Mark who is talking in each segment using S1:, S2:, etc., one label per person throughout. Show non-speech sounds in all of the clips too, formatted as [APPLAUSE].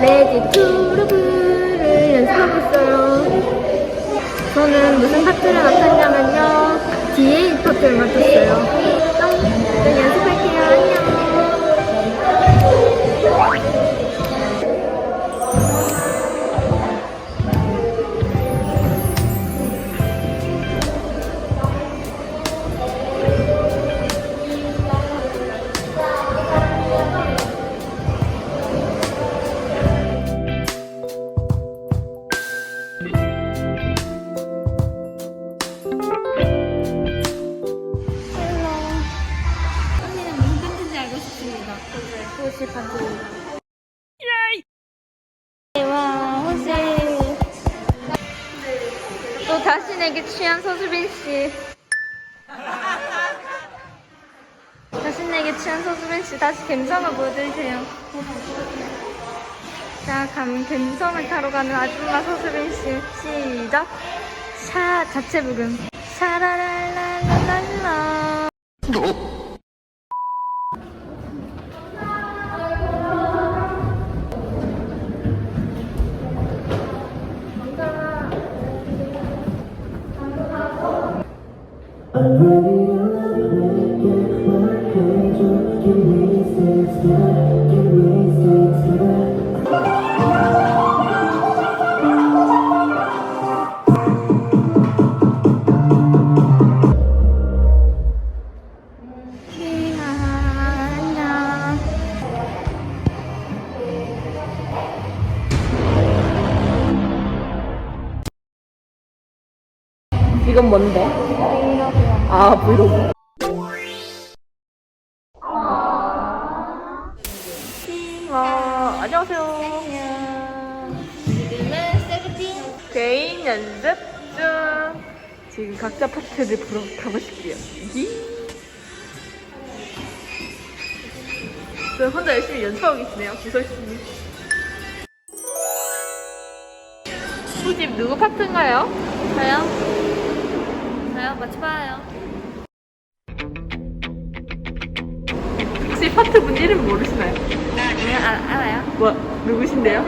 S1: 레디 투르브를 연습하고 있어요. 저는 무슨 파트를 맡았냐면요. DA 파트를 맡았어요. 뿅. 또 자신에게 취한 서수빈 씨. 자신에게 취한 서수빈 씨 다시 갬성을 보여드리세요. 자, 감 갬성을 타러 가는 아줌마 서수빈 씨. 시작. 샤 자체 부금. 샤라랄랄랄랄라.
S2: 이건 뭔데? 아 브이로그 와 안녕하세요
S1: 지금은 세븐틴.
S2: 개인 연습 중 지금 각자 파트를 보러 가보실게요 이? 저 혼자 열심히 연습하고 계시네요 구설씨님 후집 누구 파트인가요?
S1: 저요? 저요? 맞춰봐요.
S2: 파트분 이름 모르시나요?
S1: 네, 알, 알아요.
S2: 뭐 누구신데요?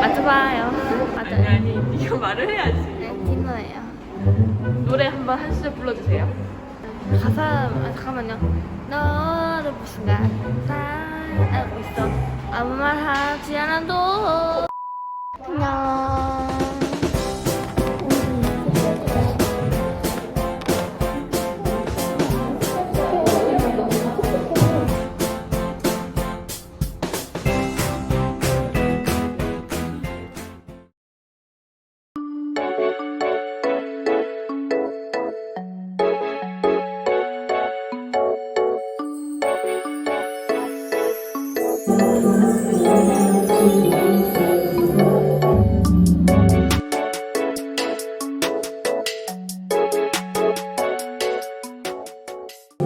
S1: 맞춰봐요.
S2: 아니
S1: 맞아요.
S2: 아니 이거 말을 해야지
S1: 네, 디노예요.
S2: 노래 한번 한 소절 불러주세요
S1: 가사, 아, 잠깐만요. 너를 본 순간 잘 알고 있어. 아무 말 하지 않아도.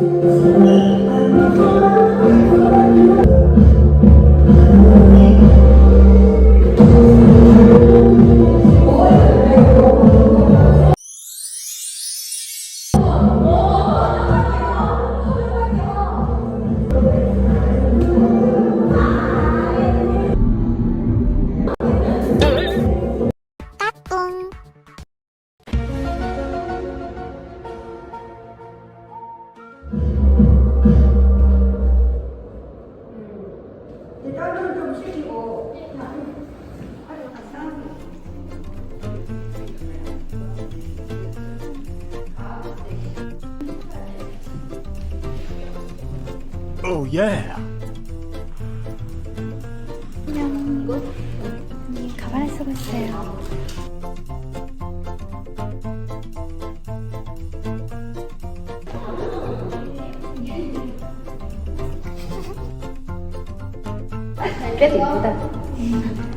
S1: Thank you.
S3: Oh yeah.
S1: 가발을 쓰고 있어요.
S2: 그래도 이쁘다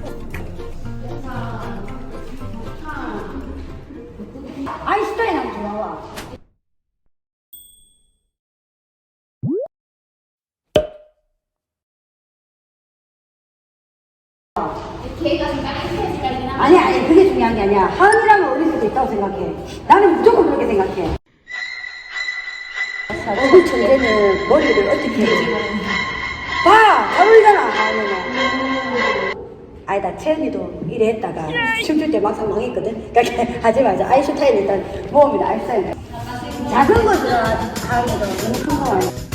S4: 아니 아니 그게 중요한 게 아니야. 한이라면 어릴 수도 있다고 생각해. 나는 무조건 그렇게 생각해. 얼굴 천재는 머리를 어떻게 해? 봐! 잘 어울리잖아. 아니다 채연이도 이래 했다가 춤출 때 막상 망했거든 그러니까 [LAUGHS] 하지 말자 아인슈타인 일단 모험이다 아인슈타인 작은 것으로 하는 것도 너무 큰거 아니야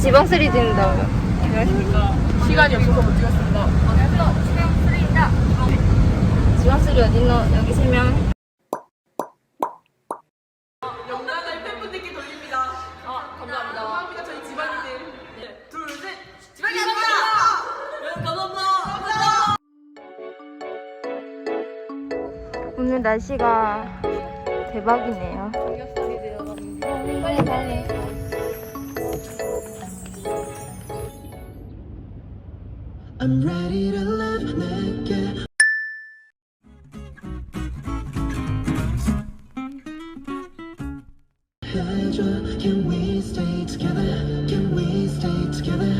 S1: 지방 쓰리 뛴다고요 안녕하십니까
S2: 시간이 없어서 못 찍었습니다.
S1: 지방 쓰리 어딨노 여기 세 명
S2: 영광을 팬분들께 돌립니다. 아, 감사합니다. 감사합니다. 저희 집안이들. 네, 둘, 셋. 집안이 감사합니다. 여러분, 감사합니다. 감사합니다.
S1: 오늘 날씨가 대박이네요 빨리 빨리
S5: I'm ready to love again. Can we stay together? Can we stay together?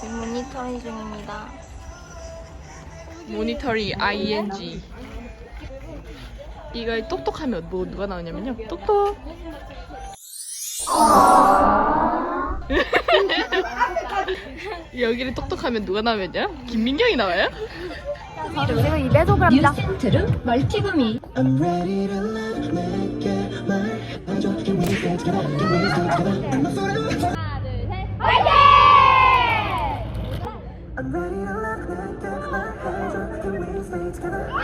S1: 지금 모니터링 중입니다
S2: 모니터리 ing. 이거 똑똑하면 뭐 누가 나오냐면요. 똑똑. 여기를 똑똑하면 누가 나오면요? 김민경이 나와요?
S1: 지금 200g
S5: I'm ready to love again. My angel, can we stay together? Can we stay together? I'm a fool. I'm ready to love again. My angel, can we stay together? Can we stay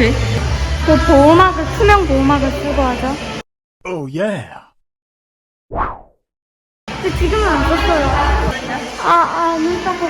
S2: 어떡해?
S1: 그 보호막을 투명 보호막을 쓰고 하죠
S3: Oh yeah.
S1: 근데 지금은 안 썼어요 아 아 눈 따고